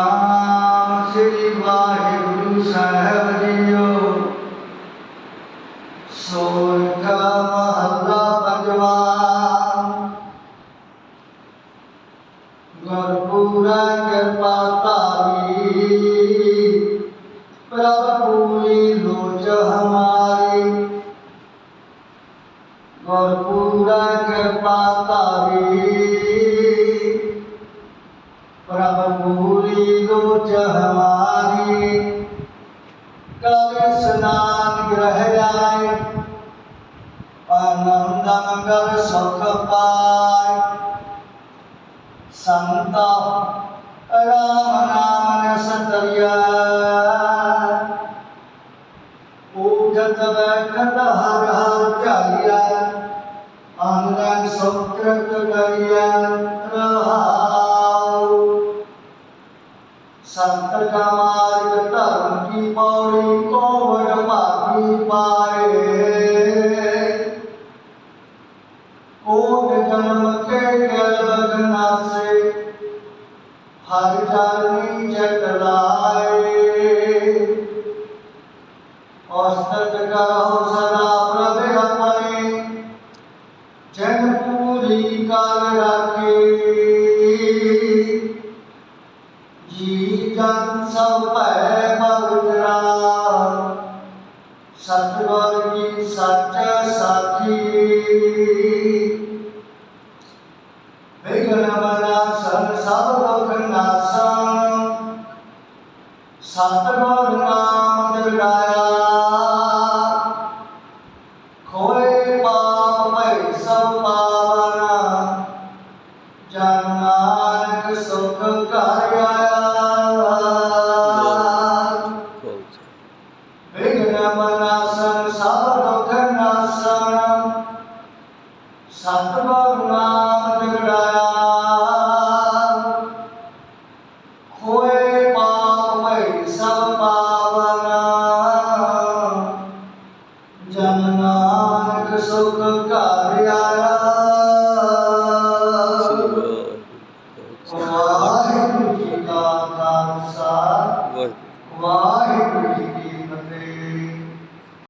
ਨਾਮ ਸ੍ਰੀ ਵਾਹਿਗੁਰੂ ਸਾਹਿਬ ਜੀਓ। ਸੋਰਠ ਮਹੱਲਾ ਪੰਜਵਾ ਗੁਰਪੂਰਾ ਕਿਰਪਾ ਧਾਰੀ ਪ੍ਰਭ ਪੂਰੀ ਲੋਚ ਹਮਾਰੀ। ਗੁਰਪੂਰਾ ਕਿਰਪਾ ਧਾਰੀ પ્રભ મૂરી ગોચહવારી કર સ્નાન ગ્રહરાય આનંદ મંગલ સુખ પાય સંત રામ નામ સતર્યા ઉઠત બેઠત હર હર ચાલ્યા संत का मार्ग धर्म की पौड़ी कोवड़ भागी पाए कोट जन्म के गर्भ से हर जानी जटलाए औस्तत करो सदा प्रभु अपने जन पूरी काल राखे ਸਤਿਗੁਰ ਨਾਮ ਦਿਲਾਇਆ ਖੋਏ ਪਾਪ ਭੈ ਸਭ ਪਾਵਨਾ ਜਨ ਨਾਨਕ ਸੁਖ ਘਰ ਆਇਆ ਵਿਗਨ ਮਨਾਸਨ ਸਭ ਦੁਖ ਨਾਸਨ ਸਤਿਗੁਰ ਨਾਮ ਜਗੜਾਇਆ। ਹੋਏ ਪਾਪ ਮੈ ਸਭ ਪਾਵਨਾ। ਜਨ ਨਾਨਕ ਸੁਖ ਘਰ ਆਇਆ। ਵਾਹਿਗੁਰੂ ਜੀ ਕਾ ਖਾਲਸਾ। ਵਾਹਿਗੁਰੂ